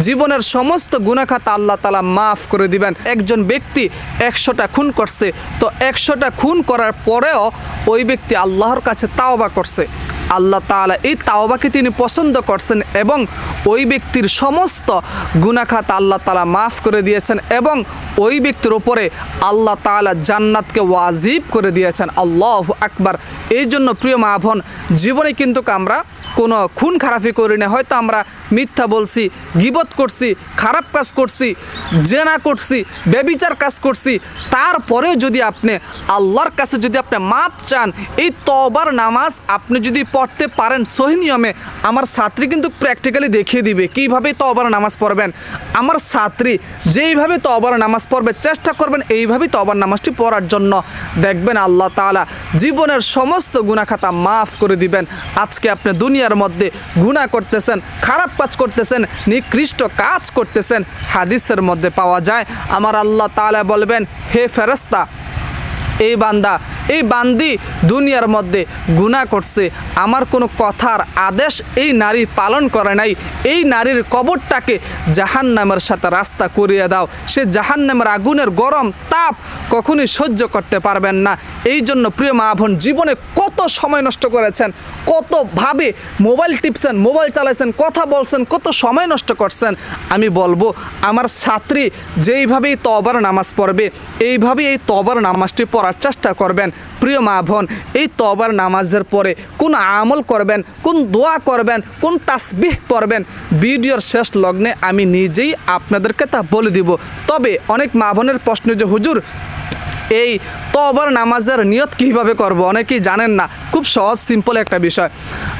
জীবনের সমস্ত গুণাখাতা আল্লাহ তালা মাফ করে দিবেন। একজন ব্যক্তি একশোটা খুন করছে, তো একশোটা খুন করার পরেও ওই ব্যক্তি আল্লাহর কাছে তাওবা করছে। আল্লাহ তাআলা এই তাওবাকে তিনি পছন্দ করছেন এবং ওই ব্যক্তির সমস্ত গুনাখাত আল্লাহ তালা মাফ করে দিয়েছেন এবং ওই ব্যক্তির ওপরে আল্লাহ তাআলা জান্নাতকে ওয়াজিব করে দিয়েছেন। আল্লাহ আকবার। এই জন্য প্রিয় মা বোন, জীবনে কিন্তু আমরা কোনো খুন খারাপি করি না। হয়তো আমরা মিথ্যা বলছি, গিবত করছি, খারাপ কাজ করছি, জেনা করছি বেবিচার কাজ করছি, তারপরেও যদি আপনি আল্লাহর কাছে যদি আপনি মাপ চান, এই তবার নামাজ আপনি যদি পড়তে পারেন সহি নিয়মে, আমার ছাত্রী কিন্তু প্র্যাকটিক্যালি দেখিয়ে দিবে কীভাবে তবার নামাজ পড়বেন। আমার ছাত্রী যেইভাবে তবার নামাজ পড়বে, চেষ্টা করবেন এইভাবেই তবার নামাজটি পড়ার জন্য। দেখবেন আল্লাহ তাআলা জীবনের সমস্ত গুণাখাতা মাফ করে দিবেন। আজকে আপনি দুনিয়ার মধ্যে গুণা করতেছেন, খারাপ কাজ করতেছেন, নিকৃষ্ট কাজ করতেছেন, হাদিসের মধ্যে পাওয়া যায়। আমার আল্লাহ তালা বলবেন, হে ফেরস্তা এই বান্দা এই বান্দি দুনিয়ার মধ্যে গুণা করছে। আমার কোনো কথার আদেশ এই নারী পালন করে নাই। এই নারীর কবরটাকে জাহান নামের সাথে রাস্তা করিয়ে দাও। সে জাহান নামের আগুনের গরম তাপ কখনোই সহ্য করতে পারবেন না। এই জন্য প্রিয় মা বোন, জীবনে কত সময় নষ্ট করেছেন কতভাবে মোবাইল টিপছেন, মোবাইল চালাইছেন, কথা বলছেন, কত সময় নষ্ট করছেন। আমি বলব, আমার ছাত্রী যেইভাবেই তবার নামাজ পড়বে, এইভাবেই এই তবার নামাজটি পড়ার চেষ্টা করবেন। প্রিয় মা বোন, এই তবার নামাজের পরে কোন আমল করবেন, কোন দোয়া করবেন, কোন তাসবিহ পড়বেন, ভিডিওর শেষ লগ্নে আমি নিজেই আপনাদেরকে তা বলে দিব। তবে অনেক মা বোনের প্রশ্ন যে, হুজুর, এই তবার নামাজের নিয়ত কীভাবে করব? অনেকেই জানেন না। খুব সহজ সিম্পল একটা বিষয়।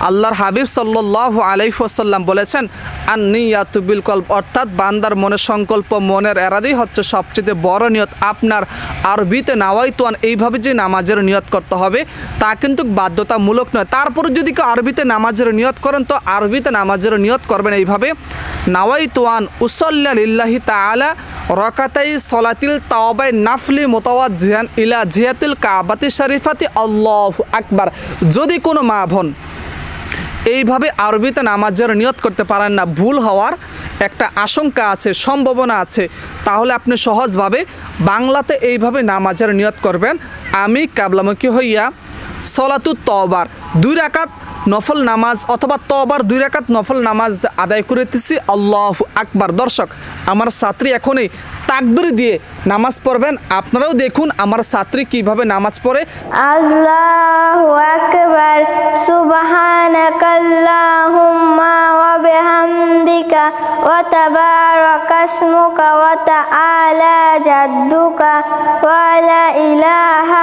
আল্লাহর হাবিব সাল্লাহ আলাইসাল্লাম বলেছেন আর নিয়াতুবিল কল্প অর্থাৎ বান্দার মনের সংকল্প, মনের এরাদেই হচ্ছে সবচেয়ে বড় নিয়ত। আপনার আরবিতে নাওয়াইতুয়ান, এইভাবে যে নামাজের নিয়ত করতে হবে, তা কিন্তু বাধ্যতামূলক নয়। তারপরে যদি কেউ আরবিতে নামাজের নিয়ত করেন, তো আরবিতে নামাজের নিয়ত করবেন এইভাবে, নাওয়াইতুয়ান উসল্লা লিল্লাহি তাআলা রকাতাই সলাতিল তাওবাই নাফলি মোতাওয়াত জিহান ইলা জিয়াতিল কাবাতি শরীফাতি আল্লাহ আকবার। যদি কোনো মা বোন এইভাবে আরবিতে নামাজের নিয়ত করতে পারেন না, ভুল হওয়ার একটা আশঙ্কা আছে, সম্ভাবনা আছে, তাহলে আপনি সহজভাবে বাংলাতে এইভাবে নামাজের নিয়ত করবেন, আমি কাবলামুখী হইয়া সলাতু তবার দুই রাকাত নফল নামাজ অথবা তবার দুই রাকাত নফল নামাজ আদায় করিতেছি আল্লাহ আকবার। দর্শক, আমার ছাত্রী এখনই তাকবির দিয়ে নামাজ পড়বেন। আপনারাও দেখুন আমার ছাত্রী কীভাবে নামাজ পড়ে। আল্লাহু আকবার। সুবহানাকাল্লাহুম্মা ওয়া বিহামদিকা ওয়া তাবারাকাসমুকা ওয়া তাআলা জাদ্দুকা ওয়া লা ইলাহা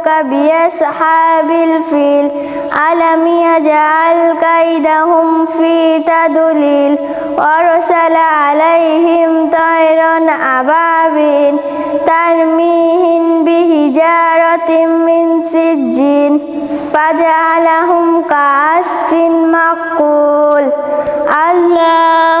أصحاب الفيل ألم يجعل كيدهم في تدليل ورسل عليهم طيرا أبابيل ترميهم بهجارة من سجين فجعلهم كعصف مقول الله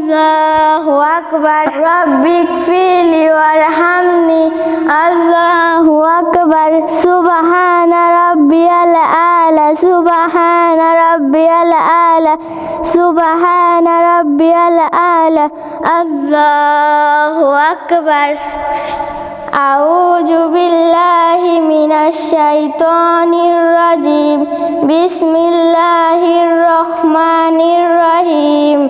أكبر. ربي اغفر لي وارحمني. الله أكبر. سبحان ربي الأعلى. سبحان ربي الأعلى. سبحان ربي الأعلى. الله أكبر. أعوذ بالله من الشيطان الرجيم. بسم الله الرحمن الرحيم.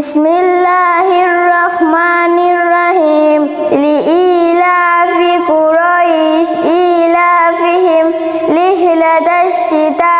بسم الله الرحمن الرحيم. لإيلاف قريش إيلافهم لهلة الشتاء.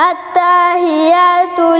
التحيات لله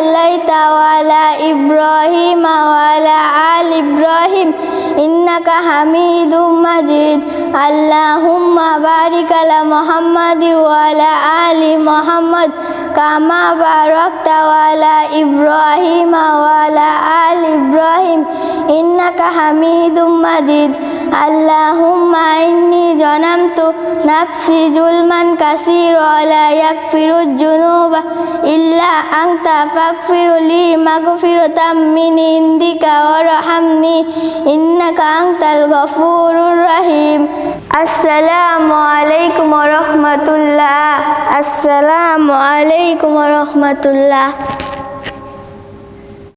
صليت وعلى إبراهيم وعلى آل إبراهيم. إنك حميد مجيد. اللهم بارك على محمد وعلى آل محمد. كما باركت وعلى إبراهيم وعلى آل إبراهيم. إنك حميد مجيد. আল্লাহুম্মা জনাম জানামতু নাফসি জুলমান কাসির লা ইয়াগফিরুজ জুনুবা ইল্লা আনতা ফাগফিরলি মাগফিরাতাম মিন ইনদিকা ওয়ারহামনি ইন্নাকা আনতাল গফুরুর রহিম। আসসালামু আলাইকুম ওয়া রাহমাতুল্লাহ। আসসালামু আলাইকুম ওয়া রাহমাতুল্লাহ।